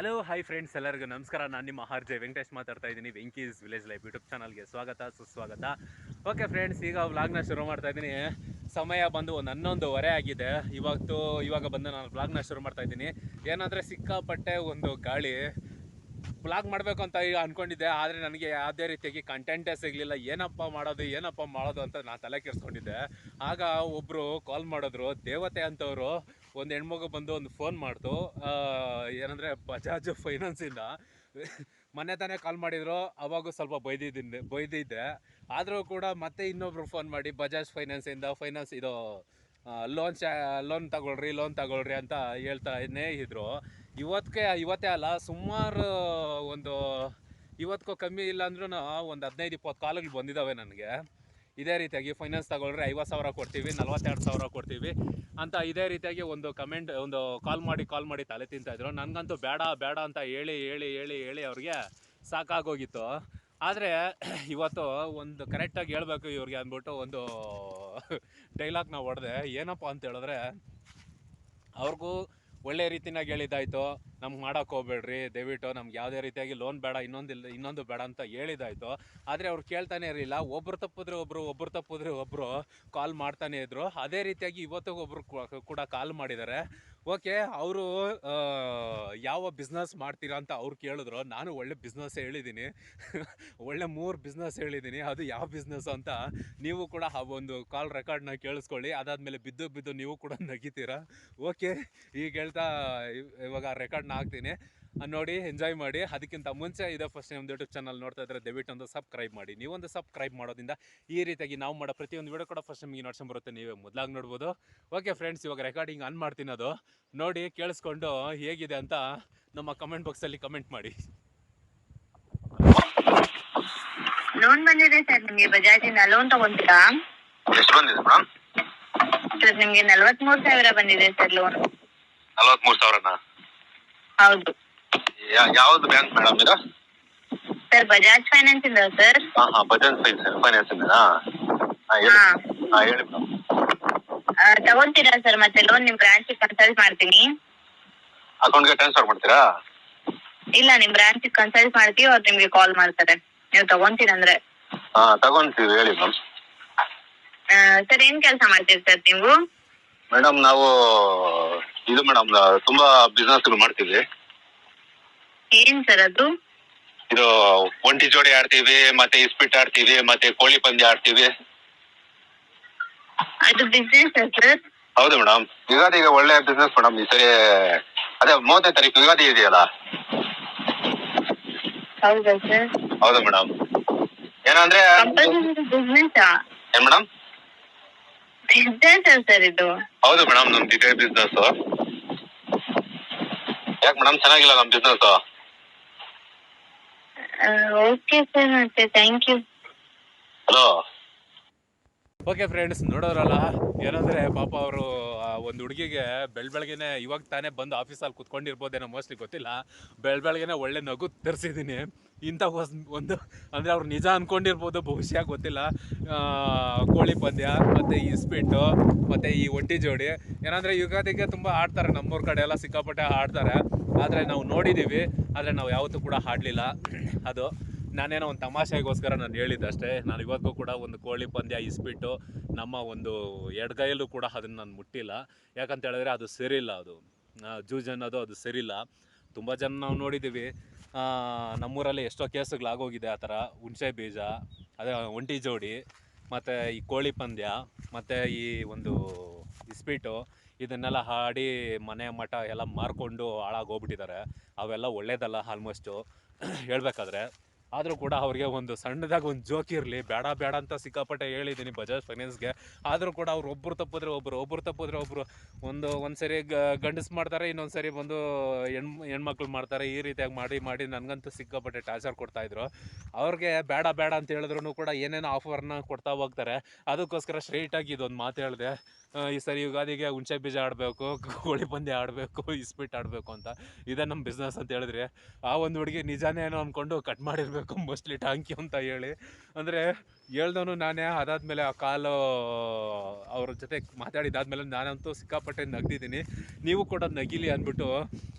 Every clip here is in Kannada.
ಹಲೋ ಹಾಯ್ ಫ್ರೆಂಡ್ಸ್ ಎಲ್ಲರಿಗೂ ನಮಸ್ಕಾರ. ನಾನು ನಿಮ್ಮ ಆರ್ ವೆಂಕಟೇಶ್ ಮಾತಾಡ್ತಾ ಇದ್ದೀನಿ. ವೆಂಕೀಸ್ ವಿಲೇಜ್ ಲೈಫ್ ಯೂಟ್ಯೂಬ್ ಚಾನಲ್ಗೆ ಸ್ವಾಗತ, ಸುಸ್ವಾಗತ. ಓಕೆ ಫ್ರೆಂಡ್ಸ್ ಈಗ ವ್ಲಾಗ್ನ ಶುರು ಮಾಡ್ತಾ ಇದ್ದೀನಿ. ಸಮಯ ಬಂದು ಒಂದು ಹನ್ನೊಂದುವರೆ ಆಗಿದೆ. ಇವತ್ತು, ಇವಾಗ ಬಂದು ನಾನು ವ್ಲಾಗ್ನ ಶುರು ಮಾಡ್ತಾ ಇದ್ದೀನಿ. ಏನಾದರೆ ಸಿಕ್ಕಾಪಟ್ಟೆ ಒಂದು ಗಾಳಿ ವ್ಲಾಗ್ ಮಾಡಬೇಕು ಅಂತ ಈಗ ಅನ್ಕೊಂಡಿದ್ದೆ, ಆದರೆ ನನಗೆ ಯಾವುದೇ ರೀತಿಯಾಗಿ ಕಂಟೆಂಟೇ ಸಿಗಲಿಲ್ಲ. ಏನಪ್ಪ ಮಾಡೋದು ಏನಪ್ಪ ಮಾಡೋದು ಅಂತ ನಾನು ತಲೆ ಕೆಡಿಸ್ಕೊಂಡಿದ್ದೆ. ಆಗ ಒಬ್ಬರು ಕಾಲ್ ಮಾಡಿದ್ರು, ದೇವತೆ ಅಂತವರು ಒಂದು ಹೆಣ್ಮಗು ಬಂದು ಒಂದು ಫೋನ್ ಮಾಡ್ತು. ಏನಂದರೆ ಬಜಾಜ್ ಫೈನಾನ್ಸಿಂದ ಮೊನ್ನೆ ತಾನೇ ಕಾಲ್ ಮಾಡಿದ್ರು, ಅವಾಗೂ ಸ್ವಲ್ಪ ಬೈದಿದ್ದೀನಿ, ಬೈದಿದ್ದೆ. ಆದರೂ ಕೂಡ ಮತ್ತೆ ಇನ್ನೊಬ್ರು ಫೋನ್ ಮಾಡಿ ಬಜಾಜ್ ಫೈನಾನ್ಸಿಂದ ಫೈನಾನ್ಸ್ ಇದು ಲೋನ್ ಶಾ ಲೋನ್ ತಗೊಳ್ರಿ ಲೋನ್ ತಗೊಳ್ರಿ ಅಂತ ಹೇಳ್ತಾನೇ ಇದ್ರು. ಇವತ್ತಿಗೆ ಇವತ್ತೇ ಅಲ್ಲ, ಸುಮಾರು, ಒಂದು ಇವತ್ತಿಗೂ ಕಮ್ಮಿ ಇಲ್ಲ ಅಂದ್ರೂ ಒಂದು ಹದಿನೈದು, ಇಪ್ಪತ್ತು ಕಾಲಗಳು ಬಂದಿದ್ದಾವೆ ನನಗೆ. ಇದೇ ರೀತಿಯಾಗಿ ಫೈನಾನ್ಸ್ ತಗೊಳ್ರೆ ಐವತ್ತು ಸಾವಿರ ಕೊಡ್ತೀವಿ, ನಲ್ವತ್ತೆರಡು ಸಾವಿರ ಕೊಡ್ತೀವಿ ಅಂತ ಇದೇ ರೀತಿಯಾಗಿ ಒಂದು ಕಮೆಂಟ್ ಒಂದು ಕಾಲ್ ಮಾಡಿ ಕಾಲ್ ಮಾಡಿ ತಲೆ ತಿಂತಾಯಿದ್ರು ನನಗಂತೂ ಬೇಡ ಬೇಡ ಅಂತ ಹೇಳಿ ಹೇಳಿ ಹೇಳಿ ಹೇಳಿ ಅವ್ರಿಗೆ ಸಾಕಾಗೋಗಿತ್ತು. ಆದರೆ ಇವತ್ತು ಒಂದು ಕರೆಕ್ಟಾಗಿ ಹೇಳಬೇಕು ಇವ್ರಿಗೆ ಅಂದ್ಬಿಟ್ಟು ಒಂದು ಡೈಲಾಗ್ನ ಹೊಡೆದೆ. ಏನಪ್ಪ ಅಂತ ಹೇಳಿದ್ರೆ, ಅವ್ರಿಗೂ ಒಳ್ಳೆ ರೀತಿನಾಗ ಹೇಳಿದ್ದಾಯ್ತು. ನಮ್ಗೆ ಮಾಡೋಕೆ ಹೋಗ್ಬೇಡ್ರಿ. ದಯವಿಟ್ಟು ನಮ್ಗೆ ಯಾವುದೇ ರೀತಿಯಾಗಿ ಲೋನ್ ಬೇಡ ಇನ್ನೊಂದಿಲ್ಲ ಇನ್ನೊಂದು ಬೇಡ ಅಂತ ಹೇಳಿದಾಯ್ತು. ಆದರೆ ಅವ್ರು ಕೇಳ್ತಾನೆ ಇರಲಿಲ್ಲ. ಒಬ್ರು ತಪ್ಪಿದ್ರೆ ಒಬ್ಬರು ಒಬ್ರು ತಪ್ಪಿದ್ರೆ ಒಬ್ಬರು ಕಾಲ್ ಮಾಡ್ತಾನೆ ಇದ್ರು. ಅದೇ ರೀತಿಯಾಗಿ ಇವತ್ತು ಒಬ್ಬರು ಕೂಡ ಕಾಲ್ ಮಾಡಿದ್ದಾರೆ ಓಕೆ, ಅವರು ಯಾವ ಬಿಸ್ನೆಸ್ ಮಾಡ್ತೀರಾ ಅಂತ ಅವ್ರು ಕೇಳಿದ್ರು. ನಾನು ಒಳ್ಳೆ ಬಿಸ್ನೆಸ್ ಹೇಳಿದ್ದೀನಿ ಒಳ್ಳೆ ಮೂರು ಬಿಸ್ನೆಸ್ ಹೇಳಿದ್ದೀನಿ ಅದು ಯಾವ ಬಿಸ್ನೆಸ್ ಅಂತ ನೀವು ಕೂಡ ಆ ಒಂದು ಕಾಲ್ ರೆಕಾರ್ಡ್ನ ಕೇಳಿಸ್ಕೊಳ್ಳಿ. ಅದಾದಮೇಲೆ ಬಿದ್ದು ಬಿದ್ದು ನೀವು ಕೂಡ ನಗಿತೀರಾ? ಓಕೆ, ಈಗ ಹೇಳ್ತಾ ಇವಾಗ ಇವಾಗ ರೆಕಾರ್ಡ್ನ ಹಾಕ್ತೀನಿ. ನೋಡಿ ಎಂಜಾಯ್ ಮಾಡಿ. ಅದಕ್ಕಿಂತ ಮುಂಚೆ ಇದೆ ಫಸ್ಟ್ ನಮ್ಮ ಯೂಟ್ಯೂಬ್ ಚಾನಲ್ ನೋಡ್ತಾ ಇದ್ರೆ ದಯವಿಟ್ಟು ಒಂದು ಸಬ್ಸ್ಕ್ರೈಬ್ ಮಾಡಿ. ನೀವೊಂದು ಸಬ್ಸ್ಕ್ರೈಬ್ ಮಾಡೋದ್ರಿಂದ ಈ ರೀತಿಯಾಗಿ ನಾವು ಮಾಡೋ ಪ್ರತಿಯೊಂದು ವಿಡಿಯೋ ಕೂಡ ಫಸ್ಟ್ ನಿಮಗೆ ನೋಡ್ಸೋ ಬರುತ್ತೆ. ನೀವೇ ಮೊದಲಾಗಿ ನೋಡ್ಬೋದು. ಓಕೆ ಫ್ರೆಂಡ್ಸ್ ಇವಾಗ ರೆಕಾರ್ಡಿಂಗ್ ಆನ್ ಮಾಡ್ತೀನಿ ಅದು. ನೋಡಿ ಕೇಳಿಸ್ಕೊಂಡು ಹೇಗಿದೆ ಅಂತ ನಮ್ಮ ಕಮೆಂಟ್ ಬಾಕ್ಸಲ್ಲಿ ಕಮೆಂಟ್ ಮಾಡಿ. ಲೋನ್ ಬಂದಿದೆ ಸರ್ ನಿಮ್ಗೆ ಬಜಾಜಿನ ಲೋನ್ ತಗೊಂತೀರಾ? ಎಷ್ಟು ಬಂದಿದೆ ಮೇಡಮ್ ಸರ್ ನಿಮಗೆ ನಲ್ವತ್ಮೂರು ಸಾವಿರ ಬಂದಿದೆ ಸರ್ ಲೋನ್ ನಲವತ್ಮೂರು ಸಾವಿರನ? ಹೌದು. ಯಾವ್ದು ಬ್ಯಾಂಕ್ ಮೇಡಮ್ ಇದು? ಸರ್ ಬಜಾಜ್ ಫೈನಾನ್ಸ್ ಇಂದ ಸರ್. ಹಾ ಹಾ ಬಜಾಜ್ ಫೈನಾನ್ಸ್ ಫೈನಾನ್ಸ್ ಇಂದನಾ? ಹಾ ಹೇಳಿ. ಹಾ. ಹಾ ಹೇಳಿ ಮೇಡಮ್ ಆ, ತಗೊಂತೀರಾ ಸರ್ ಮತ್ತೆ ಲೋನ್ ನಿಮ್ ಬ್ರಾಂಚ್ ಕನ್ಸಲ್ಟ್ ಮಾಡ್ತೀನಿ. ಅಕೌಂಟ್ಗೆ ಟ್ರಾನ್ಸ್ಫರ್ ಮಾಡ್ತೀರಾ? ಇಲ್ಲ ನಿಮ್ ಬ್ರಾಂಚ್ ಕನ್ಸಲ್ಟ್ ಮಾಡ್ತೀವಿ ಅವ್ರು ನಿಮ್ಗೆ ಕಾಲ್ ಮಾಡ್ತಾರೆ. ನೀವು ತಗೊಂತೀರಂದ್ರೆ ಹಾ ತಗೊಂತೀವಿ ಹೇಳಿ ಮೇಡಮ್ ಸರ್ ಏನ್ ಕೆಲಸ ಮಾಡ್ತೀರಿ ಸರ್ ನೀವು? ಮೇಡಮ್ ನಾವು ಇದು ಮೇಡಮ್ ತುಂಬಾ ಬಿಸ್ನೆಸ್ ಮಾಡ್ತೀವಿ ಏನ್ ಸರ್ ಅದು? ಇದು ಒಂಟಿ ಜೋಡಿ ಆಡ್ತೀವಿ ಮತ್ತೆ ಇಸ್ಪಿಟ್ ಆಡ್ತೀವಿ ಮತ್ತೆ ಕೋಳಿ ಪಂದ್ಯ ಆಡ್ತೀವಿ. ಅದು ಬಿಸ್ನೆಸ್ ಸರ್? ಹೌದು ಮೇಡಮ್. ಈಗ ಒಳ್ಳೆ ಬಿಸ್ನೆಸ್ ಮೇಡಮ್ ಈ ಸರಿ ಅದೇ ಮೂವತ್ತನೇ ತಾರೀಕು ಯುಗಾದಿ ಇದೆಯಲ್ಲ? ಹೌದಾ ಸರ್? ಹೌದು ಮೇಡಮ್. ಏನಂದ್ರೆ ಬಿಸ್ನೆಸ್ ಏನ್ ಮೇಡಮ್? ಬಿಸ್ನೆಸ್ ಸರ್ ಇದು? ಹೌದು ಮೇಡಮ್ ನಮ್ದು ಇದೇ ಬಿಸ್ನೆಸ್ ಯಾಕೆ ಮೇಡಮ್ ಚೆನ್ನಾಗಿಲ್ಲ ನಮ್ ಬಿಸ್ನೆಸ್ ಓಕೆ ಸರ್ ಮತ್ತೆ thank you hello okay friends ನೋಡೋರಲ್ಲ ಏನಂದ್ರೆ ಪಾಪ ಅವರು ಒಂದು ಹುಡುಗಿಗೆ ಬೆಳ್ ಬೆಳಗ್ಗೆನೆ ಇವಾಗ ತಾನೇ ಬಂದು ಆಫೀಸಲ್ಲಿ ಕುತ್ಕೊಂಡಿರ್ಬೋದೇನೋ ಮೋಸ್ಟ್ಲಿ ಗೊತ್ತಿಲ್ಲ. ಬೆಳ್ ಬೆಳಗ್ಗೆನೆ ಒಳ್ಳೆ ನಗು ತರಿಸಿದ್ದೀನಿ. ಇಂಥ ಹೊಸ ಒಂದು ಅಂದರೆ ಅವ್ರು ನಿಜ ಅಂದ್ಕೊಂಡಿರ್ಬೋದು ಬಹುಶಃ ಗೊತ್ತಿಲ್ಲ. ಕೋಳಿ ಪಂದ್ಯ, ಮತ್ತು ಈ ಸ್ಪಿಟ್ಟು ಮತ್ತು ಈ ಒಂಟಿ ಜೋಡಿ. ಏನಂದರೆ ಯುಗಾದಿಗೆ ತುಂಬ ಆಡ್ತಾರೆ, ನಮ್ಮೂರ ಕಡೆ ಎಲ್ಲ ಸಿಕ್ಕಾಪಟ್ಟೆ ಆಡ್ತಾರೆ. ಆದರೆ ನಾವು ನೋಡಿದ್ದೀವಿ ಆದರೆ ನಾವು ಯಾವತ್ತೂ ಕೂಡ ಆಡಲಿಲ್ಲ. ಅದು. ನಾನೇನೋ ಒಂದು ತಮಾಷೆಗೋಸ್ಕರ ನಾನು ಹೇಳಿದ್ದೆ ಅಷ್ಟೇ ನಾನು ಇವತ್ತಿಗೂ ಕೂಡ ಒಂದು ಕೋಳಿ ಪಂದ್ಯ ಇಸ್ಬಿಟ್ಟು ನಮ್ಮ ಒಂದು ಎಡಗೈಯಲ್ಲೂ ಕೂಡ ಅದನ್ನು ನಾನು ಮುಟ್ಟಿಲ್ಲ. ಯಾಕಂತ ಹೇಳಿದ್ರೆ ಅದು ಸರಿಯಿಲ್ಲ ಅದು. ಜೂಜ್ ಅನ್ನೋದು ಅದು ಸರಿಯಿಲ್ಲ. ತುಂಬ ಜನ ನಾವು ನೋಡಿದ್ದೀವಿ ನಮ್ಮೂರಲ್ಲಿ ಎಷ್ಟೋ ಕೇಸುಗಳಾಗೋಗಿದೆ ಆ ಥರ. ಹುಣಸೆ ಬೀಜ, ಅದೇ ಒಂಟಿ ಜೋಡಿ, ಮತ್ತು ಈ ಕೋಳಿ ಪಂದ್ಯ, ಮತ್ತು ಈ ಒಂದು ಇಸ್ಪೀಟು ಇದನ್ನೆಲ್ಲ ಹಾಡಿ ಮನೆ ಮಠ ಎಲ್ಲ ಮಾರ್ಕೊಂಡು ಹಾಳಾಗೋಗ್ಬಿಟ್ಟಿದ್ದಾರೆ ಅವೆಲ್ಲ ಒಳ್ಳೇದಲ್ಲ ಆಲ್ಮೋಸ್ಟು. ಹೇಳ್ಬೇಕಾದ್ರೆ ಆದರೂ ಕೂಡ ಅವ್ರಿಗೆ ಒಂದು ಸಣ್ಣದಾಗಿ ಒಂದು ಜೋಕ್ ಇರಲಿ, ಬೇಡ ಬೇಡ ಅಂತ ಸಿಕ್ಕಾಪಟ್ಟೆ ಹೇಳಿದ್ದೀನಿ ಬಜಾಜ್ ಫೈನಾನ್ಸ್ಗೆ ಆದರೂ ಕೂಡ ಅವ್ರು ಒಬ್ಬರು ತಪ್ಪಿದ್ರೆ ಒಬ್ಬರು ಒಬ್ಬರು ತಪ್ಪಿದ್ರೆ ಒಬ್ಬರು ಒಂದು ಒಂದು ಸರಿ ಗಂಡಸ್ ಮಾಡ್ತಾರೆ ಇನ್ನೊಂದು ಸರಿ ಬಂದು ಹೆಣ್, ಹೆಣ್ಮಕ್ಳು ಮಾಡ್ತಾರೆ. ಈ ರೀತಿಯಾಗಿ ಮಾಡಿ ಮಾಡಿ ನನಗಂತೂ ಸಿಕ್ಕಾಪಟ್ಟೆ ಟಾರ್ಚರ್ ಕೊಡ್ತಾಯಿದ್ರು ಅವ್ರಿಗೆ ಬೇಡ ಬೇಡ ಅಂತ ಹೇಳಿದ್ರು ಕೂಡ ಏನೇನೋ ಆಫರ್ನ ಕೊಡ್ತಾ ಹೋಗ್ತಾರೆ. ಅದಕ್ಕೋಸ್ಕರ ಸ್ಟ್ರೈಟಾಗಿ ಇದೊಂದು ಮಾತು ಹೇಳಿದೆ. ಈ ಸರಿ ಯುಗಾದಿಗೆ ಹುಣಸೆ ಬೀಜ ಆಡಬೇಕು, ಕೋಳಿ ಪಂದ್ಯ ಆಡಬೇಕು ಇಸ್ಪಿಟ್ ಆಡಬೇಕು ಅಂತ. ಇದೇ ನಮ್ಮ ಬಿಸ್ನೆಸ್ ಅಂತ ಹೇಳಿದ್ರೆ, ಆ ಒಂದು ಹುಡುಗಿ ನಿಜಾನೇ ಏನೋ ಅಂದ್ಕೊಂಡು ಕಟ್ ಮಾಡಿರಬೇಕು ಮೋಸ್ಟ್ಲಿ ಟಾಂಕಿ ಅಂತ ಹೇಳಿ. ಅಂದರೆ ಹೇಳ್ದವನು ನಾನೇ, ಅದಾದಮೇಲೆ ಆ ಕಾಲು, ಅವ್ರ ಜೊತೆ ಮಾತಾಡಿದಾದ್ಮೇಲೆ ನಾನಂತೂ ಸಿಕ್ಕಾಪಟ್ಟೆ ನಗ್ದಿದ್ದೀನಿ. ನೀವು ಕೂಡ ನಗಿಲಿ ಅಂದ್ಬಿಟ್ಟು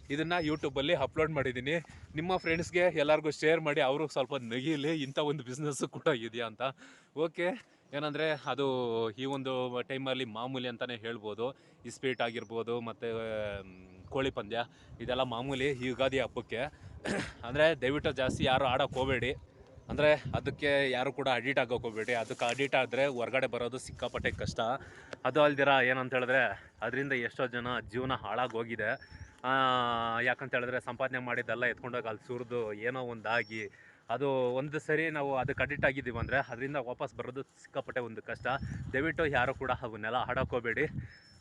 ಇದನ್ನು ಯೂಟ್ಯೂಬಲ್ಲಿ ಅಪ್ಲೋಡ್ ಮಾಡಿದ್ದೀನಿ. ನಿಮ್ಮ ಫ್ರೆಂಡ್ಸ್ಗೆ ಎಲ್ಲರಿಗೂ ಶೇರ್ ಮಾಡಿ, ಅವರು ಸ್ವಲ್ಪ ನಗಿಲಿ, ಇಂಥ ಒಂದು ಬಿಸ್ನೆಸ್ಸು ಕೂಡ ಇದೆಯಾ ಅಂತ. ಓಕೆ ಏನಂದರೆ ಅದು ಈ ಒಂದು ಟೈಮಲ್ಲಿ ಮಾಮೂಲಿ ಅಂತಲೇ ಹೇಳ್ಬೋದು. ಇಸ್ಪೀಟ್ ಆಗಿರ್ಬೋದು ಮತ್ತು ಕೋಳಿ ಪಂದ್ಯ ಇದೆಲ್ಲ ಮಾಮೂಲಿ ಈ ಯುಗಾದಿ ಹಬ್ಬಕ್ಕೆ. ಅಂದರೆ ದಯವಿಟ್ಟು ಜಾಸ್ತಿ ಯಾರು ಆಡೋಕೆ ಹೋಗಬೇಡಿ. ಅಂದರೆ ಅದಕ್ಕೆ ಯಾರು ಕೂಡ ಅಡಿಟ್ ಆಗೋಕೆ ಹೋಗಬೇಡಿ. ಅದಕ್ಕೆ ಅಡಿಟ್ ಆದರೆ ಹೊರ್ಗಡೆ ಬರೋದು ಸಿಕ್ಕಾಪಟ್ಟೆ ಕಷ್ಟ. ಅದು ಅಲ್ದಿರ ಏನಂತ ಹೇಳಿದ್ರೆ ಅದರಿಂದ ಎಷ್ಟೋ ಜನ ಜೀವನ ಹಾಳಾಗಿ ಹೋಗಿದೆ ಆ, ಯಾಕಂತ ಹೇಳಿದ್ರೆ ಸಂಪಾದನೆ ಮಾಡಿದ್ದೆಲ್ಲ ಎತ್ಕೊಂಡೋಗಿ ಅಲ್ಲಿ ಸುರಿದು ಏನೋ ಒಂದಾಗಿ ಅದು ಒಂದು ಸರಿ ನಾವು ಅದಕ್ಕೆ ಅಡಿಟ್ ಆಗಿದ್ದೀವಿ ಅಂದರೆ ಅದರಿಂದ ವಾಪಸ್ ಬರೋದು ಸಿಕ್ಕಾಪಟ್ಟೆ ಒಂದು ಕಷ್ಟ. ದಯವಿಟ್ಟು ಯಾರು ಕೂಡ ಅವನ್ನೆಲ್ಲ ಆಡೋಕೆ ಹೋಗಬೇಡಿ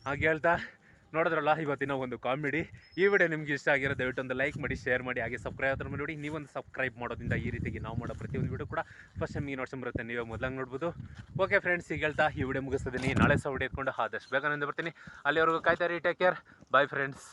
ಹಾಗೆ ಹೇಳ್ತಾ ನೋಡಿದ್ರಲ್ಲ, ಇವತ್ತಿನ ಒಂದು ಕಾಮಿಡಿ. ಈ ವಿಡಿಯೋ ನಿಮ್ಗೆ ಇಷ್ಟ ಆಗಿರೋ ದಯವಿಟ್ಟು ಒಂದು ಲೈಕ್ ಮಾಡಿ ಶೇರ್ ಮಾಡಿ, ಹಾಗೆ ಸಬ್ಸ್ಕ್ರೈಬ್ ಆದ್ರೂ ನೋಡಿ. ನೀವೊಂದು ಸಬ್ಸ್ಕ್ರೈಬ್ ಮಾಡೋದ್ರಿಂದ ಈ ರೀತಿಗೆ ನಾವು ಮಾಡೋ ಪ್ರತಿಯೊಂದು ವಿಡಿಯೋ ಕೂಡ ಫಸ್ಟ್ ಟೈಮ್ ಈ ನೋಡ್ಸ್ಕೊಂಡ್ ಬರುತ್ತೆ, ನೀವೇ ಮೊದಲಾಗಿ ನೋಡ್ಬೋದು. ಓಕೆ ಫ್ರೆಂಡ್ಸ್ ಈಗ ಹೇಳ್ತಾ ಈ ವಿಡಿಯೋ ಮುಗಿಸ್ತಿದ್ದೀನಿ. ನಾಳೆ ಸಹ ವಿಡಿಯೋ ಆದಷ್ಟು ಬೇಗ ನಂದು ಬರ್ತೀನಿ. ಅಲ್ಲಿವರೆಗೂ ಕಾಯ್ತಾರೆ ಟೇಕ್ ಕೇರ್ ಬಾಯ್ ಫ್ರೆಂಡ್ಸ್